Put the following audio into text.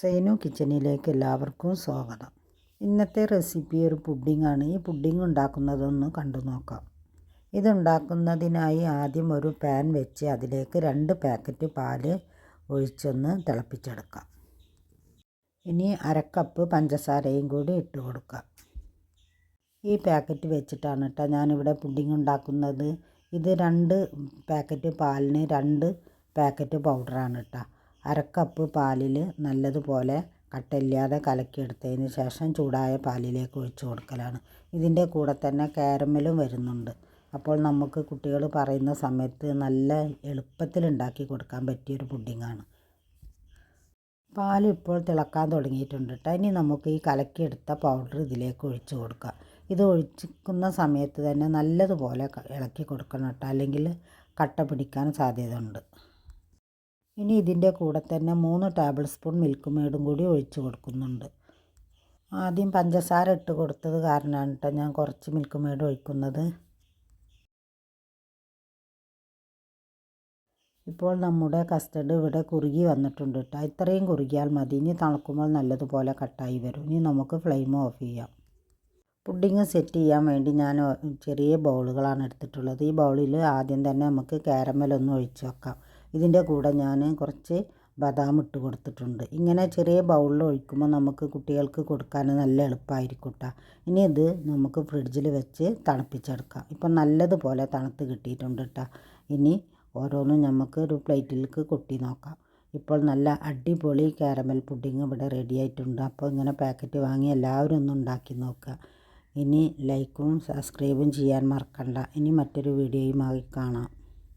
സൈനു കിച്ചണിലേക്ക് എല്ലാവർക്കും സ്വാഗതം. ഇന്നത്തെ റെസിപ്പി ഒരു പുഡിങ്ങാണ്. ഈ പുഡിങ് ഉണ്ടാക്കുന്നതൊന്ന് കണ്ടു നോക്കാം. ഇതുണ്ടാക്കുന്നതിനായി ആദ്യം ഒരു പാൻ വെച്ച് അതിലേക്ക് രണ്ട് പാക്കറ്റ് പാൽ ഒഴിച്ചൊന്ന് തിളപ്പിച്ചെടുക്കാം. ഇനി അരക്കപ്പ് പഞ്ചസാരയും കൂടി ഇട്ട് കൊടുക്കാം. ഈ പാക്കറ്റ് വെച്ചിട്ടാണ് കേട്ടോ ഞാനിവിടെ പുഡിങ് ഉണ്ടാക്കുന്നത്. ഇത് രണ്ട് പാക്കറ്റ് പാലിന് രണ്ട് പാക്കറ്റ് പൗഡറാണ് കേട്ടോ. അരക്കപ്പ് പാലിൽ നല്ലതുപോലെ കട്ടയില്ലാതെ കലക്കിയെടുത്തതിന് ശേഷം ചൂടായ പാലിലേക്ക് ഒഴിച്ചു കൊടുക്കലാണ്. ഇതിന്റെ കൂടെ തന്നെ കാരമലും വരുന്നുണ്ട്. അപ്പോൾ നമുക്ക് കുട്ടികൾ പറയുന്ന സമയത്ത് നല്ല എളുപ്പത്തിൽ ഉണ്ടാക്കി കൊടുക്കാൻ പറ്റിയൊരു പുഡിങ്ങാണ്. പാൽ ഇപ്പോൾ തിളക്കാൻ തുടങ്ങിയിട്ടുണ്ട് കേട്ടോ ഇനി നമുക്ക് ഈ കലക്കിയെടുത്ത പൗഡർ ഇതിലേക്ക് ഒഴിച്ചു കൊടുക്കാം. ഇത് ഒഴിക്കുന്ന സമയത്ത് തന്നെ നല്ലതുപോലെ ഇളക്കി കൊടുക്കണം കേട്ടോ അല്ലെങ്കിൽ കട്ട പിടിക്കാൻ സാധ്യതയുണ്ട്. ഇനി ഇതിന്റെ കൂടെ തന്നെ മൂന്ന് ടേബിൾ സ്പൂൺ മിൽക്ക് മേടും കൂടി ഒഴിച്ച് കൊടുക്കുന്നുണ്ട്. ആദ്യം പഞ്ചസാര ഇട്ട് കൊടുത്തത് കാരണമാണ് കേട്ടോ ഞാൻ കുറച്ച് മിൽക്ക് മേട് ഒഴിക്കുന്നത്. ഇപ്പോൾ നമ്മുടെ കസ്റ്റർഡ് ഇവിടെ കുറുകി വന്നിട്ടുണ്ട് കേട്ടോ ഇത്രയും കുറുകിയാൽ മതി. ഇനി തണുക്കുമ്പോൾ നല്ലതുപോലെ കട്ടായി വരും. ഇനി നമുക്ക് ഫ്ലെയിം ഓഫ് ചെയ്യാം. പുഡിങ് സെറ്റ് ചെയ്യാൻ വേണ്ടി ഞാൻ ചെറിയ ബൗളുകളാണ് എടുത്തിട്ടുള്ളത്. ഈ ബൗളിൽ ആദ്യം തന്നെ നമുക്ക് കാരമലൊന്ന് ഒഴിച്ച് വെക്കാം. ഇതിന്റെ കൂടെ ഞാൻ കുറച്ച് ബദാം ഇട്ട് കൊടുത്തിട്ടുണ്ട്. ഇങ്ങനെ ചെറിയ ബൗളിൽ ഒഴിക്കുമ്പോൾ നമുക്ക് കുട്ടികൾക്ക് കൊടുക്കാൻ നല്ല എളുപ്പമായിരിക്കും കേട്ടോ. ഇനി ഇത് നമുക്ക് ഫ്രിഡ്ജിൽ വെച്ച് തണുപ്പിച്ചെടുക്കാം. ഇപ്പം നല്ലതുപോലെ തണുത്ത് കിട്ടിയിട്ടുണ്ട് കേട്ടോ. ഇനി ഓരോന്നും നമുക്ക് ഒരു പ്ലേറ്റിലേക്ക് കൊട്ടി നോക്കാം. ഇപ്പോൾ നല്ല അടിപൊളി കാരമൽ പുഡിങ് ഇവിടെ റെഡി ആയിട്ടുണ്ട്. അപ്പോൾ ഇങ്ങനെ പാക്കറ്റ് വാങ്ങി എല്ലാവരും ഒന്ന് ഉണ്ടാക്കി നോക്കുക. ഇനി ലൈക്കും സബ്സ്ക്രൈബും ചെയ്യാൻ മറക്കണ്ട. ഇനി മറ്റൊരു വീഡിയോയുമായി കാണാം.